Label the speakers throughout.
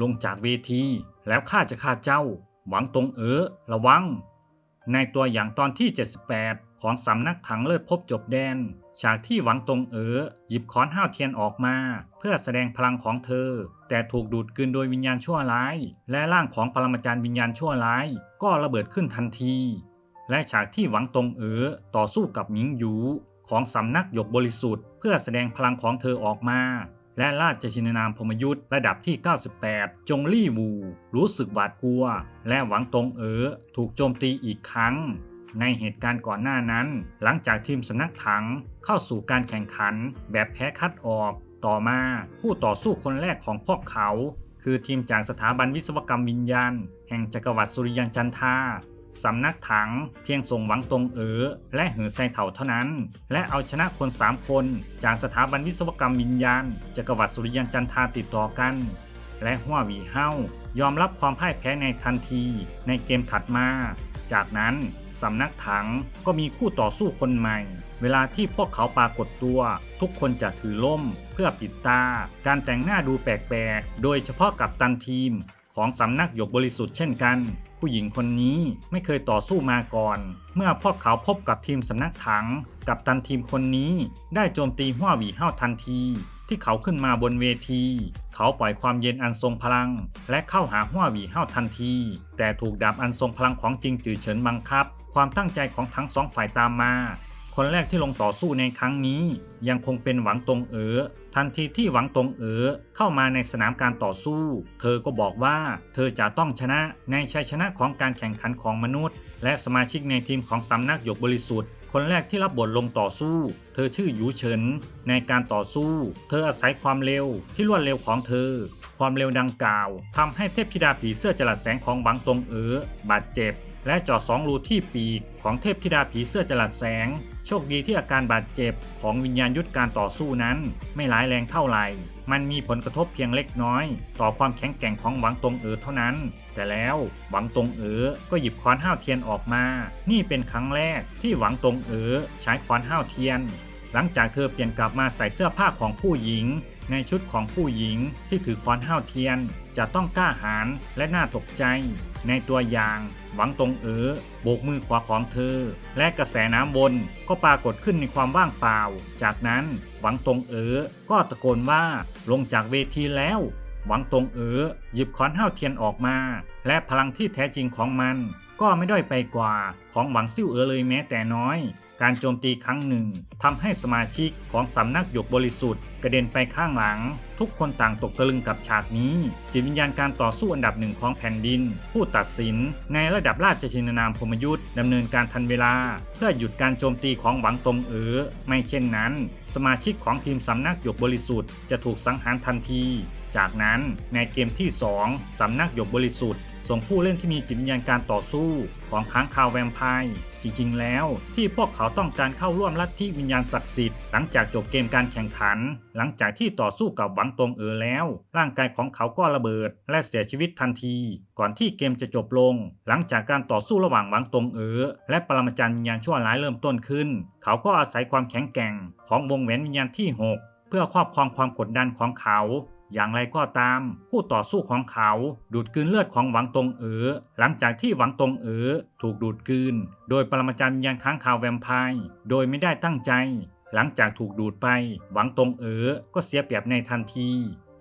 Speaker 1: ลงจากเวที แล้วข้าจะฆ่าเจ้า หวังตรงเอ๋อระวัง ในตัวอย่างตอนที่ 78 ของสำนักถังเลิศพบจบแดน ฉากที่หวังตรงเอ๋อหยิบค้อนห้าวเทียนออกมา เพื่อแสดงพลังของเธอ แต่ถูกดูดกลืนโดยวิญญาณชั่วร้าย และร่างของปรมาจารย์วิญญาณชั่วร้าย ก็ระเบิดขึ้นทันที และฉากที่หวังตรงเอ๋อต่อสู้กับหมิงหยูของสำนักหยกบริสุทธิ์เพื่อแสดงพลังของเธอออกมา และราชชินนามพมยุทธ์ระดับที่ 98 จงลี่วู รู้สึกหวาดกลัว และหวังตงเอ๋อถูกโจมตีอีกครั้ง ในเหตุการณ์ก่อนหน้านั้น หลังจากทีมสำนักถังเข้าสู่การแข่งขันแบบแพ้คัดออก ต่อมาผู้ต่อสู้คนแรกของพวกเขา คือทีมจากสถาบันวิศวกรรมวิญญาณ แห่งจักรวรรดิสุริยันจันทา สำนักถังเพียงส่งหวังตรงเอ๋อและหือไซเถ่าเท่านั้น และเอาชนะคน 3 คน จากสถาบันวิศวกรรมวิญญาณจักรวรรดิสุริยันจันทาติดต่อกัน และหัววีเฮายอมรับความพ่ายแพ้ในทันทีในเกมถัดมา จากนั้นสำนักถังก็มีคู่ต่อสู้คนใหม่ เวลาที่พวกเขาปรากฏตัว ทุกคนจะถือล่ม เพื่อปิดตา การแต่งหน้าดูแปลกๆ โดยเฉพาะกับตันทีม ของสำนักหยกบริสุทธิ์เช่นกัน ผู้หญิงคนนี้ไม่เคยต่อสู้มาก่อน เมื่อพวกเขาพบกับทีมสำนักถัง กับตันทีมคนนี้ได้โจมตีหัวหวีเฮาทันที ที่เขาขึ้นมาบนเวที เขาปล่อยความเย็นอันทรงพลัง และเข้าหาหัวหวีเฮาทันที แต่ถูกดาบอันทรงพลังของจริงจือเฉินบังคับ ความตั้งใจของทั้งสองฝ่ายตามมา คนแรกที่ลงต่อสู้ในครั้งนี้ ยังคงเป็นหวังตงเอ๋อทันทีที่หวังตงเอ๋อเข้ามาในสนามการต่อสู้ เธอก็บอกว่า เธอจะต้องชนะในชัยชนะของการแข่งขันของมนุษย์ และสมาชิกในทีมของสำนักหยกบริสุทธิ์ คนแรกที่รับบทลงต่อสู้ เธอชื่อหยูเฉิน ในการต่อสู้ เธออาศัยความเร็วที่รวดเร็วของเธอ ความเร็วดังกล่าวทำให้เทพธิดาผีเสื้อจลัดแสงของหวังตงเอ๋อบาดเจ็บ และเจาะสองรูที่ปีกของเทพธิดาผีเสื้อจลัดแสง โชคดีที่อาการบาดเจ็บของวิญญาณยุทธการต่อสู้นั้น ไม่ร้ายแรงเท่าไหร่ มันมีผลกระทบเพียงเล็กน้อย ต่อความแข็งแกร่งของหวังตงเอ๋อเท่านั้น แต่แล้วหวังตงเอ๋อก็หยิบค้อนห้าวเทียนออกมา นี่เป็นครั้งแรกที่หวังตงเอ๋อใช้ค้อนห้าวเทียน หลังจากเธอเปลี่ยนกลับมาใส่เสื้อผ้าของผู้หญิง ในชุดของผู้หญิงที่ถือค้อนห้าวเทียนจะต้องกล้าหาญและน่าตกใจ ในตัวอย่าง หวังตรงเอ๋อโบกมือขวาของเธอ และกระแสน้ำวนก็ปรากฏขึ้นในความว่างเปล่า จากนั้นหวังตรงเอ๋อก็ตะโกนว่าลงจากเวทีแล้ว หวังตรงเอ๋อหยิบค้อนห้าวเทียนออกมา และพลังที่แท้จริงของมัน ก็ไม่ด้อยไปกว่าของหวังซิ่วเอ๋อเลยแม้แต่น้อย การโจมตีครั้งหนึ่งทำให้สมาชิกของสำนักหยกบริสุทธิ์กระเด็นไปข้างหลัง ทุกคนต่างตกตะลึงกับฉากนี้จิตวิญญาณการต่อสู้อันดับหนึ่งของแผ่นดิน ผู้ตัดสิน ในระดับราชชินนามพมยุทธ์ดำเนินการทันเวลา เพื่อหยุดการโจมตีของหวังตงเอ๋อไม่เช่นนั้น สมาชิกของทีมสำนักหยกบริสุทธิ์จะถูกสังหารทันที จากนั้นในเกมที่ 2สำนักหยกบริสุทธิ์ ส่งผู้เล่นที่มีจิตวิญญาณการต่อสู้ของค้างคาวแวมไพร์จริงๆ แล้ว ที่พวกเขาต้องการเข้าร่วมลัทธิวิญญาณศักดิ์สิทธิ์หลังจากจบเกมการแข่งขัน หลังจากที่ต่อสู้กับหวังตงเอ๋อแล้ว ร่างกายของเขาก็ระเบิด และเสียชีวิตทันที ก่อนที่เกมจะจบลง หลังจากการต่อสู้ระหว่างหวังตงเอ๋อและปรมาจารย์วิญญาณชั่วร้ายเริ่มต้นขึ้น เขาก็อาศัยความแข็งแกร่ง ของวงแหวนวิญญาณที่ 6 เพื่อครอบครองความกดดันของเขา อย่างไรก็ตาม คู่ต่อสู้ของเขา ดูดกลืนเลือดของหวังตงเอ๋อหลังจากที่หวังตงเอ๋อถูกดูดกลืน โดยปรมาจารย์วิญญาณค้างคาวแวมไพร์โดยไม่ได้ตั้งใจ หลังจากถูกดูดไป หวังตงเอ๋อก็เสียเปรียบในทันที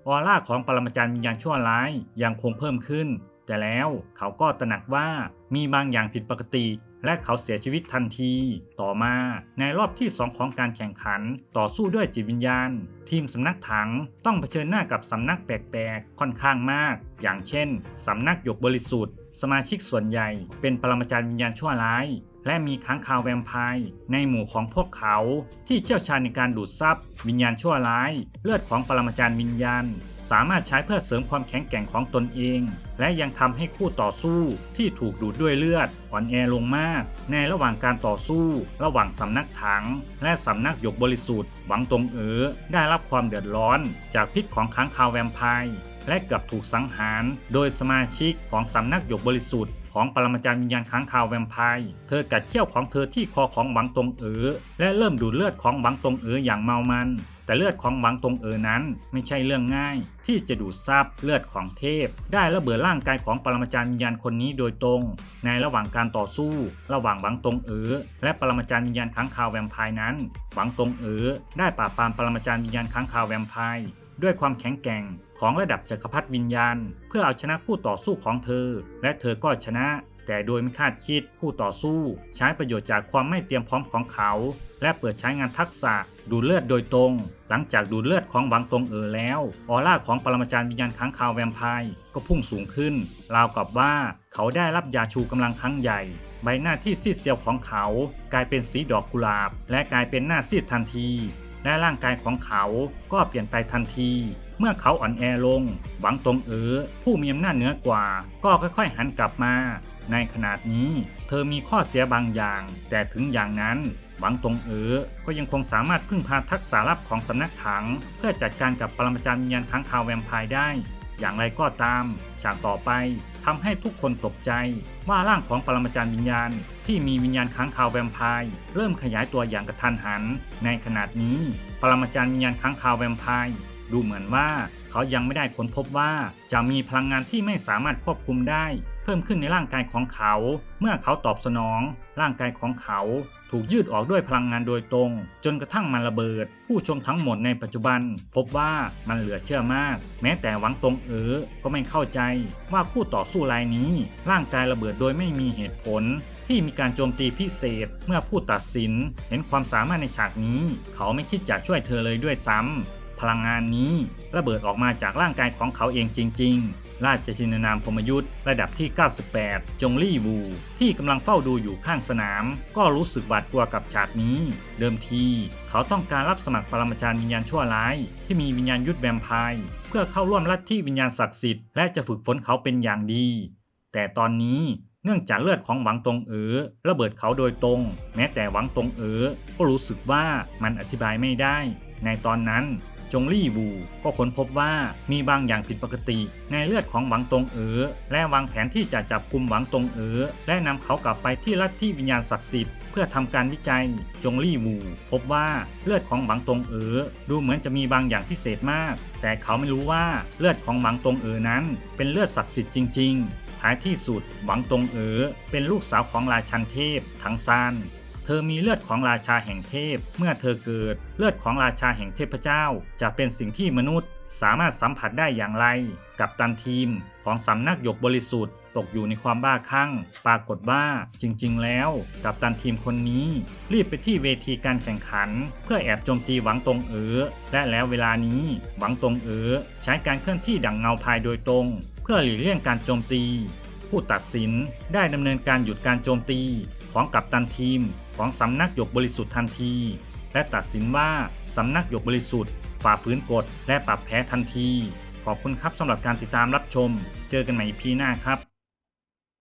Speaker 1: ออร่าของปรมาจารย์วิญญาณชั่วร้ายยังคงเพิ่มขึ้น แต่แล้วเขาก็ตระหนักว่ามีบางอย่างผิดปกติ และเขาเสียชีวิตทันที ต่อมาในรอบที่ 2 ของการแข่งขัน ต่อสู้ด้วยจิตวิญญาณ ทีมสำนักถังต้องเผชิญหน้ากับสำนักแปลกๆ ค่อนข้างมาก อย่างเช่นสำนักหยกบริสุทธิ์ สมาชิกส่วนใหญ่เป็นปรมาจารย์วิญญาณชั่วร้าย และมีค้างคาวแวมไพร์ในหมู่ของพวกเขา ที่เชี่ยวชาญในการดูดซับวิญญาณชั่วร้าย เลือดของปรมาจารย์วิญญาณ สามารถใช้เพื่อเสริมความแข็งแกร่งของตนเอง และยังทำให้คู่ต่อสู้ที่ถูกดูดด้วยเลือดอ่อนแอลงมาก ในระหว่างการต่อสู้ ระหว่างสำนักถัง และสำนักหยกบริสุทธิ์หวังตรงเอ๋อได้รับความเดือดร้อน จากพิษของค้างคาวแวมไพร์และเกับถูกสังหาร โดยสมาชิกของสำนักหยกบริสุทธิ์ ของปรมาจารย์วิญญาณค้างคาวแวมไพร์เธอกัดเขี้ยวของเธอที่คอของหวังตงเอ๋อและเริ่มดูดเลือดของหวังตงเอ๋ออย่างเมามัน แต่เลือดของหวังตงเอ๋อนั้นไม่ใช่เรื่องง่าย ที่จะดูดซับเลือดของเทพ ได้ระเบิดร่างกายของปรมาจารย์วิญญาณคนนี้โดยตรง ในระหว่างการต่อสู้ ระหว่างหวังตงเอ๋อและปรมาจารย์วิญญาณค้างคาวแวมไพร์นั้น หวังตงเอ๋อได้ปราบปรามปรมาจารย์วิญญาณค้างคาวแวมไพร์ ด้วยความแข็งแกร่งของระดับจักรพรรดิวิญญาณ เพื่อเอาชนะคู่ต่อสู้ของเธอ และเธอก็ชนะ แต่โดยไม่คาดคิดคู่ต่อสู้ ใช้ประโยชน์จากความไม่เตรียมพร้อมของเขา และเปิดใช้งานทักษะ ดูเลือดโดยตรง หลังจากดูเลือดของหวังตงเอ๋อแล้ว ออร่าของปรมาจารย์วิญญาณค้างคาวแวมไพร์ก็พุ่งสูงขึ้น ราวกับว่าเขาได้รับยาชูกำลังครั้งใหญ่ใบหน้าที่ซีดเซียวของเขา กลายเป็นสีดอกกุหลาบ และกลายเป็นหน้าซีดทันที และร่างกายของเขาก็เปลี่ยนไปทันที เมื่อเขาอ่อนแอลง หวังตรงเอ๋อผู้มีอำนาจเหนือกว่า ก็ค่อยๆหันกลับมา ในขณะนี้ เธอมีข้อเสียบางอย่าง แต่ถึงอย่างนั้นหวังตรงเอ๋อก็ยังคงสามารถพึ่งพาทักษะลับของสำนักถัง เพื่อจัดการกับปรมาจารย์วิญญาณค้างคาวแวมไพร์ได้ อย่างไรก็ตาม ฉากต่อไปทำให้ทุกคนตกใจว่าร่างของปรมาจารย์วิญญาณ ที่มีวิญญาณค้างคาวแวมไพร์เริ่มขยายตัวอย่างกระทันหัน ในขณะนี้ ปรมาจารย์วิญญาณค้างคาวแวมไพร์ดูเหมือนว่าเขายังไม่ได้ค้นพบว่าจะมีพลังงานที่ไม่สามารถควบคุมได้ เพิ่มขึ้นในร่างกายของเขา เมื่อเขาตอบสนอง ร่างกายของเขา ถูกยืดออกด้วยพลังงานโดยตรง จนกระทั่งมันระเบิด ผู้ชมทั้งหมดในปัจจุบัน พบว่ามันเหลือเชื่อมาก แม้แต่หวังตรงเอ๋อก็ไม่เข้าใจ ว่าคู่ต่อสู้รายนี้ ร่างกายระเบิดโดยไม่มีเหตุผลที่มีการโจมตีพิเศษเมื่อผู้ตัดสิน เห็นความสามารถในฉากนี้ เขาไม่คิดจะช่วยเธอเลยด้วยซ้ำพลังงานนี้ระเบิดออกมาจากร่างกายของเขาเองจริง ๆ ราชทินนามพมยุทธ์ระดับที่ 98 จงลี่วู ที่กำลังเฝ้าดูอยู่ข้างสนาม ก็รู้สึกหวาดกลัวกับฉากนี้ เดิมที เขาต้องการรับสมัครปรมาจารย์วิญญาณชั่วร้าย ที่มีวิญญาณยุทธแวมไพร์เพื่อเข้าร่วมลัทธิวิญญาณศักดิ์สิทธิ์และจะฝึกฝนเขาเป็นอย่างดี แต่ตอนนี้เนื่องจากเลือดของหวังตงเอ๋อระเบิดเขาโดยตรง แม้แต่หวังตงเอ๋อก็รู้สึกว่ามันอธิบายไม่ได้ ในตอนนั้น จงลี่วูก็ค้นพบว่ามีบางอย่างผิดปกติ ในเลือดของหวังตงเอ๋อและวางแผนที่จะจับกลุ่มหวังตงเอ๋อและนำเขากลับไปที่ลัทธิวิญญาณศักดิ์สิทธิ์เพื่อทำการวิจัย จงลี่วูพบว่าเลือดของหวังตงเอ๋อดูเหมือนจะมีบางอย่างพิเศษมาก แต่เขาไม่รู้ว่าเลือดของหวังตงเอ๋อนั้น เป็นเลือดศักดิ์สิทธิ์จริง ๆ ท้ายที่สุดหวังตงเอ๋อเป็นลูกสาวของราชันเทพทั้งซาน เธอมีเลือดของราชาแห่งเทพ เมื่อเธอเกิด เลือดของราชาแห่งเทพเจ้า จะเป็นสิ่งที่มนุษย์ สามารถสัมผัสได้อย่างไร กับตันทีมของสำนักหยกบริสุทธิ์ตกอยู่ในความบ้าคลั่ง ปรากฏว่าจริง ๆ แล้ว กับตันทีมคนนี้ รีบไปที่เวทีการแข่งขัน เพื่อแอบโจมตีหวังตรงเอ๋อและแล้วเวลานี้หวังตรงเอ๋อใช้การเคลื่อนที่ดังเงาพายโดยตรง เพื่อหลีกเลี่ยงการโจมตี ผู้ตัดสินได้ดำเนินการหยุดการโจมตี ของกัปตันทีมของสำนักหยกบริสุทธิ์ทันที และตัดสินว่าสำนักหยกบริสุทธิ์ ฝ่าฝืนกฎและปรับแพ้ทันที ขอบคุณครับสำหรับการติดตามรับชม เจอกันใหม่ EP หน้าครับ